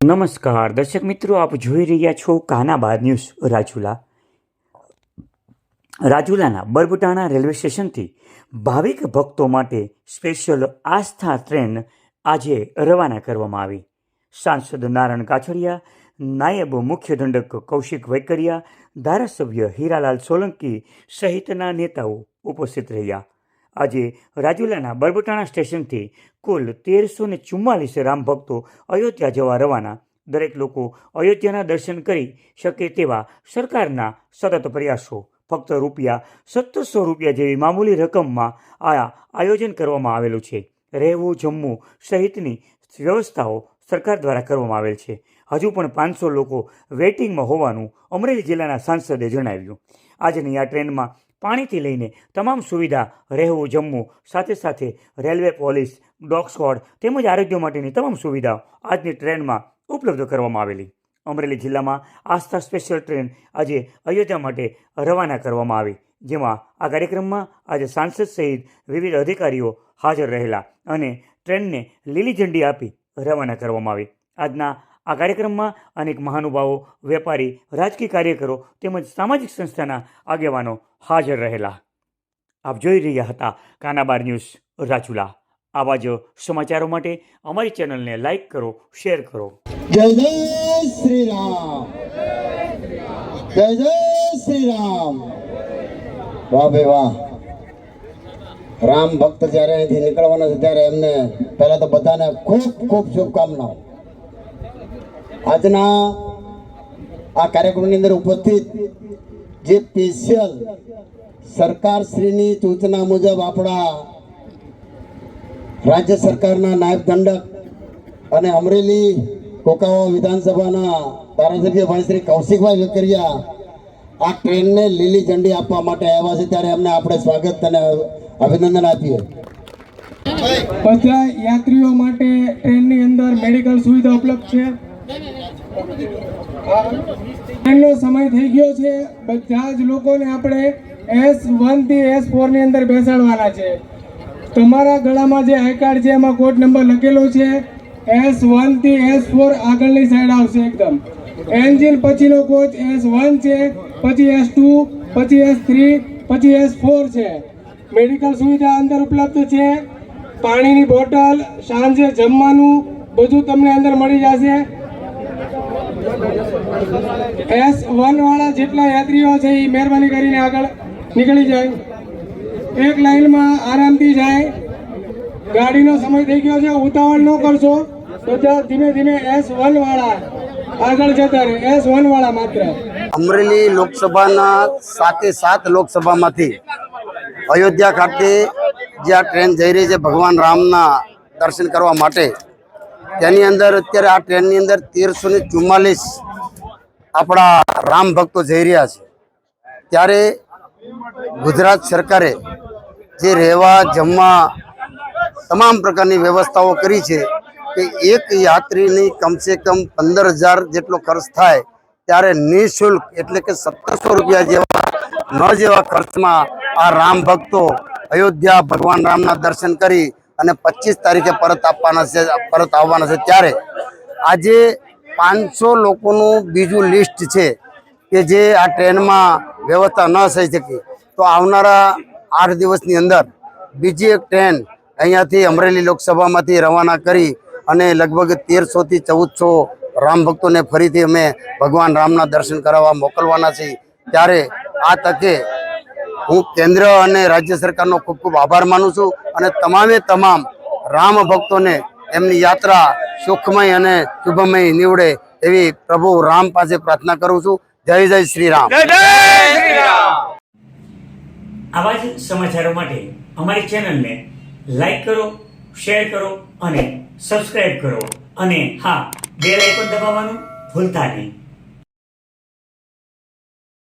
નમસ્કાર, દર્શક મિત્રો, આપ જોઈ રહ્યા છો કાનાબાદ ન્યૂઝ, રાજુલા. રાજુલાના બરબટાણા રેલવે સ્ટેશનથી ભાવિક ભક્તો માટે સ્પેશિયલ આસ્થા ટ્રેન આજે રવાના કરવામાં આવી. સાંસદ નારાયણ કાછડિયા, નાયબ મુખ્ય દંડક કૌશિક વૈકરિયા, ધારાસભ્ય હીરાલાલ સોલંકી સહિતના નેતાઓ ઉપસ્થિત રહ્યા. આજે રાજુલાના બરબટાણા સ્ટેશનથી કુલ તેરસો ને ચુમ્માલીસ રામ ભક્તો અયોધ્યા જવા રવાના. દરેક લોકો અયોધ્યાના દર્શન કરી શકે તેવા સરકારના સતત પ્રયાસો. ફક્ત રૂપિયા સત્તરસો રૂપિયા જેવી મામૂલી રકમમાં આ આયોજન કરવામાં આવેલું છે. રહેવું જમવું સહિતની વ્યવસ્થાઓ સરકાર દ્વારા કરવામાં આવેલ છે. હજુ પણ પાંચસો લોકો વેઇટિંગમાં હોવાનું અમરેલી જિલ્લાના સાંસદે જણાવ્યું. આજની આ ટ્રેનમાં પાણીથી લઈને તમામ સુવિધા, રહેવું, જમવું, સાથે સાથે રેલવે પોલીસ, ડોગ સ્કોડ તેમજ આરોગ્ય માટેની તમામ સુવિધાઓ આજની ટ્રેનમાં ઉપલબ્ધ કરવામાં આવેલી. અમરેલી જિલ્લામાં આસ્થા સ્પેશિયલ ટ્રેન આજે અયોધ્યા માટે રવાના કરવામાં આવી. જેમાં આ કાર્યક્રમમાં આજે સાંસદ સહિત વિવિધ અધિકારીઓ હાજર રહેલા અને ટ્રેનને લીલી ઝંડી આપી રવાના કરવામાં આવી. આજના આ કાર્યક્રમમાં અનેક મહાનુભાવો, વેપારી, રાજકીય કાર્યકરો તેમજ સામાજિક સંસ્થાના આગેવાનો હાજર રહેલા. આપ જોઈ રહ્યા હતા કાનાબાર ન્યૂઝ રાજુલા. આવા જ સમાચારો માટે અમારી ચેનલને લાઈક કરો, શેર કરો. જય જય શ્રી રામ. જય જય શ્રી રામ. વાહ ભાઈ વાહ. રામ ભક્ત જ્યારે અહીંથી નીકળવાના છે ત્યારે એમને પહેલાં તો બધાને ખૂબ ખૂબ શુભકામનાઓ. આજના આ કાર્યક્રમની અંદર ઉપસ્થિત જે સ્પેશિયલ સરકારશ્રીની સૂચના મુજબ આપણા રાજ્ય સરકારના નાયબ દંડક અને અમરેલી કોકાવા વિધાનસભાના ધારાસભ્યભાઈ શ્રી કૌશિકભાઈ વેકરિયા આ ટ્રેનને લીલી ઝંડી આપવા માટે આવ્યા છે. ત્યારે એમને આપણે સ્વાગત અને અભિનંદન આપીએ. બધા યાત્રીઓ માટે ટ્રેનની અંદર મેડિકલ સુવિધા ઉપલબ્ધ છે. ટ્રેનનો સમય થઈ ગયો છે. બધા જ લોકોને આપણે એસ વનથી એસ ફોરની અંદર બેસાડવાના છે. તમારા ગળામાં જે આઈ કાર્ડ છે, એમાં કોડ નંબર લખેલો છે. એસ વનથી એસ ફોર આગળની સાઈડ આવશે એકદમ. એન્જિન પછીનો કોચ એસ વન છે, પછી એસ ટુ, પછી એસ થ્રી, પછી એસ ફોર છે. મેડિકલ સુવિધા અંદર ઉપલબ્ધ છે. પાણીની બોટલ સાંજે જમવાનું બધું તમને અંદર મળી જશે. એસ વન વાળા જેટલા યાત્રીઓ છે એ મહેરબાની કરીને આગળ નીકળી જાય. એક લાઈનમાં આરામથી જાય. ગાડીનો સમય થઈ ગયો છે, ઉતાવળ ન કરશો. બધા ધીમે ધીમે એસ વન વાળા આગળ જતા રહે. એસ વન વાળા માત્ર. અમરેલી લોકસભાના સાતે સાત લોકસભામાંથી અયોધ્યા ખાતે જે આ ટ્રેન જઈ રહી છે, ભગવાન રામના દર્શન કરવા માટે તેની અંદર અત્યારે આ ટ્રેનની અંદર તેરસો ને ચુમ્માલીસ આપણા રામ ભક્તો જઈ રહ્યા છે. ત્યારે ગુજરાત સરકારે જે રહેવા, જમવા તમામ પ્રકારની વ્યવસ્થાઓ કરી છે કે એક યાત્રીની કમસે કમ પંદર હજાર જેટલો ખર્ચ થાય ત્યારે નિઃશુલ્ક એટલે કે સત્તરસો રૂપિયા જેવા, ન જેવા ખર્ચમાં આ રામ ભક્તો અયોધ્યા ભગવાન રામના દર્શન કરી અને પચીસ તારીખે પરત આપવાના છે, પરત આવવાના છે. ત્યારે આજે પાંચસો લોકોનું બીજું લિસ્ટ છે કે જે આ ટ્રેનમાં વ્યવસ્થા ન થઈ શકી. તો આવનારા આઠ દિવસની અંદર બીજી એક ટ્રેન અહીંયાથી અમરેલી લોકસભામાંથી રવાના કરી અને લગભગ તેરસોથી ચૌદસો રામ ભક્તોને ફરીથી અમે ભગવાન રામના દર્શન કરાવવા મોકલવાના છીએ. ત્યારે આ તકે હું કેન્દ્ર અને રાજ્ય સરકારનો ખૂબ ખૂબ આભાર માનું છું અને તમામે તમામ રામ ભક્તોને એમની યાત્રા સુખમય અને શુભમય નીવડે એવી પ્રભુ રામ પાસે પ્રાર્થના કરું છું. જય જય શ્રી રામ. આવા જ સમાચારો માટે અમારી ચેનલને લાઈક કરો શેર કરો અને સબસ્ક્રાઇબ કરો. અને હા બેલ આઇકોન દબાવવાનું ભૂલતા નહીં.